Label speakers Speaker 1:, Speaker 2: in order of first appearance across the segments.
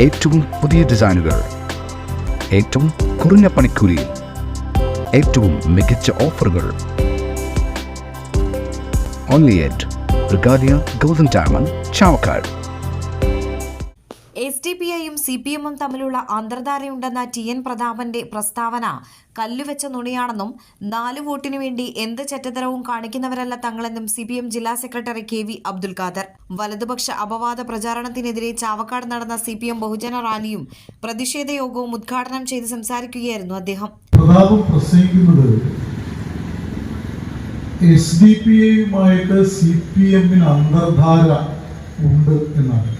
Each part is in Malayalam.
Speaker 1: ഏറ്റവും പുതിയ ഡിസൈനുകൾ ഏറ്റവും കുറഞ്ഞ പണിക്കൂലി ഏറ്റവും മികച്ച ഓഫറുകൾ. Only at Regalia golden diamond Chavakkad
Speaker 2: S D P ഐയും സി പി എമ്മും തമ്മിലുള്ള അന്തർധാരയുണ്ടെന്ന ടി എൻ പ്രതാപന്റെ പ്രസ്താവന കല്ലുവെച്ച നുണയാണെന്നും നാല് വോട്ടിനു വേണ്ടി എന്ത് ചെറ്റത്തരവും കാണിക്കുന്നവരല്ല തങ്ങളെന്നും സി ജില്ലാ secretary K V Abdul Khader. വലതുപക്ഷ അപവാദ പ്രചാരണത്തിനെതിരെ ചാവക്കാട് നടന്ന സി പി എം ബഹുജന റാലിയും പ്രതിഷേധ യോഗവും ഉദ്ഘാടനം ചെയ്ത് സംസാരിക്കുകയായിരുന്നു അദ്ദേഹം.
Speaker 3: എസ് ഡി പി എയുമായിട്ട് സി പി എമ്മിന് അന്തർധാര ഉണ്ട് എന്നാണ്.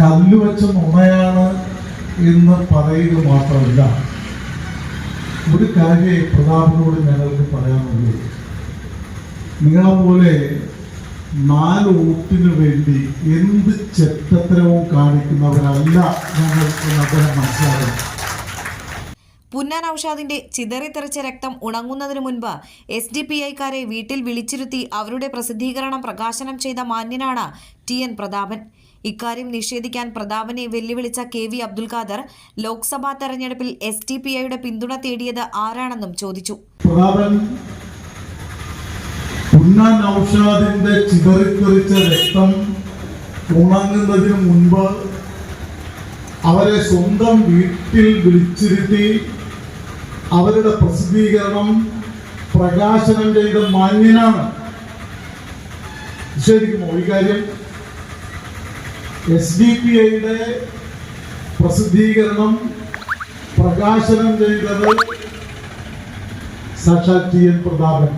Speaker 3: കല്ലുവെച്ച നുണയാണ് എന്ന് പറയുക മാത്രമല്ല ഒരു കാര്യം പ്രതാപനോട് ഞങ്ങൾക്ക് പറയാനുള്ളൂ. നിങ്ങളെ പോലെ നാല് വോട്ടിന് വേണ്ടി എന്ത് ചെത്തത്തരവും കാണിക്കുന്നവരല്ല ഞങ്ങൾ അദ്ദേഹം മനസ്സിലാക്കണം.
Speaker 2: പുന്നാൻ ഔഷാദിന്റെ ചിതറിത്തെറിച്ച രക്തം ഉണങ്ങുന്നതിനു മുൻപ് എസ് ഡി പി ഐക്കാരെ വീട്ടിൽ വിളിച്ചിരുത്തി അവരുടെ പ്രസിദ്ധീകരണം പ്രകാശനം ചെയ്ത മാന്യനാണ് ടി എൻ പ്രതാപൻ. ഇക്കാര്യം നിഷേധിക്കാൻ പ്രതാപനെ വെല്ലുവിളിച്ച കെ വി അബ്ദുൽ ഖാദർ ലോക്സഭാ തെരഞ്ഞെടുപ്പിൽ എസ് ഡി പി ഐയുടെ പിന്തുണ തേടിയത് ആരാണെന്നും ചോദിച്ചു.
Speaker 3: രക്തം മുൻപ് അവരെ സ്വന്തം വീട്ടിൽ വിളിച്ചിരുത്തി അവരുടെ പ്രസിദ്ധീകരണം പ്രകാശനം ചെയ്ത മാന്യനാണ്. നിഷേധിക്കുമോ? ഈ കാര്യം എസ് ഡി പി ഐയുടെ പ്രസിദ്ധീകരണം പ്രകാശനം ചെയ്തത് സാക്ഷാൽ ടി എൻ പ്രതാപൻ.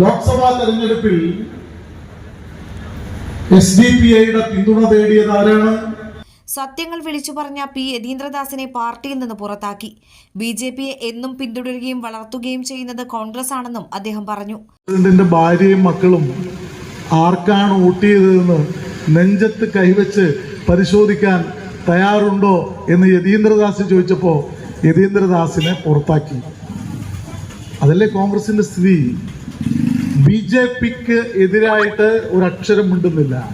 Speaker 3: ലോക്സഭാ തെരഞ്ഞെടുപ്പിൽ എസ് ഡി പി ഐയുടെ പിന്തുണ തേടിയത് ആരാണ്?
Speaker 2: സത്യങ്ങൾ വിളിച്ചു പറഞ്ഞ പി യതീന്ദ്രദാസിനെ പാർട്ടിയിൽ നിന്ന് പുറത്താക്കി. ബി ജെ പിയെ എന്നും പിന്തുടരുകയും വളർത്തുകയും ചെയ്യുന്നത് കോൺഗ്രസ് ആണെന്നും അദ്ദേഹം പറഞ്ഞു.
Speaker 3: ഭാര്യയും മക്കളും ആർക്കാണ് ഊട്ടിയതെന്ന് നെഞ്ചത്ത് കൈവച്ച് പരിശോധിക്കാൻ തയ്യാറുണ്ടോ എന്ന് യതീന്ദ്രദാസ് ചോദിച്ചപ്പോൾ യതീന്ദ്രദാസിനെ പുറത്താക്കി. അതല്ലേ കോൺഗ്രസിന്റെ സ്ഥിതി? ബി ജെ പിക്ക് എതിരായിട്ട് ഒരക്ഷരം മിണ്ടുന്നില്ല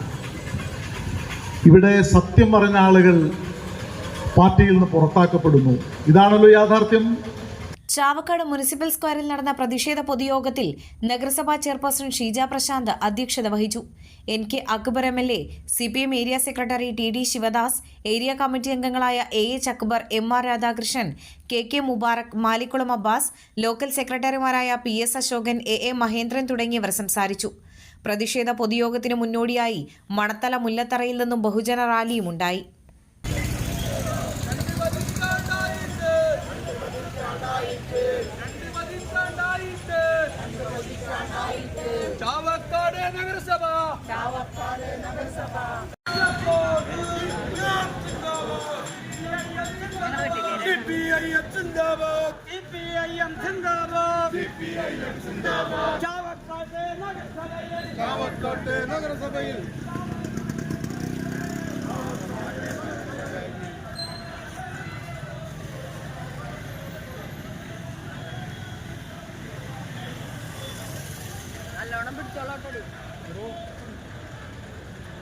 Speaker 3: ഇവിടെ സത്യം പറഞ്ഞ ആളുകൾ പാർട്ടിയിൽ നിന്ന് പുറത്താക്കപ്പെടുന്നു. ഇതാണല്ലോ യാഥാർത്ഥ്യം.
Speaker 2: ചാവക്കാട് മുനിസിപ്പൽ സ്ക്വയറിൽ നടന്ന പ്രതിഷേധ പൊതുയോഗത്തിൽ നഗരസഭാ ചെയർപേഴ്സൺ ഷീജ പ്രശാന്ത് അധ്യക്ഷത വഹിച്ചു. N K Akbar M L A C P M area secretary T D Sivadas area committee അംഗങ്ങളായ A H Akbar M R Radhakrishnan K K Mubarak Malikkulam Abbas local സെക്രട്ടറിമാരായ P S Ashokan A A Mahendran തുടങ്ങിയവർ സംസാരിച്ചു. പ്രതിഷേധ പൊതുയോഗത്തിന് മുന്നോടിയായി മണത്തല മുല്ലത്തറയിൽ നിന്നും ബഹുജന റാലിയും
Speaker 4: സിപിഐഎം സിന്ദാബാദ് സിപിഐഎം സിന്ദാബാദ് ചാവക്കാട് നഗരസഭയിൽ ചാവക്കാട് നഗരസഭയിൽ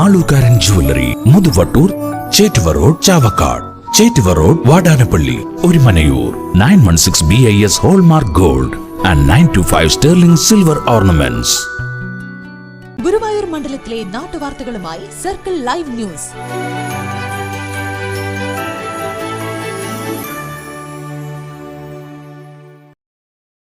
Speaker 5: Alukkaran jewellery Muthuvattoor Chettuva road Chavakkad. Chettuva road Vadanappally Orumanayur. Nine one six B I S hallmark gold and nine two five sterling silver ornaments
Speaker 6: Guruvayur മണ്ഡലത്തിലെ നാട്ടുവാർത്തകളുമായി സർക്കിൾ ലൈവ് ന്യൂസ്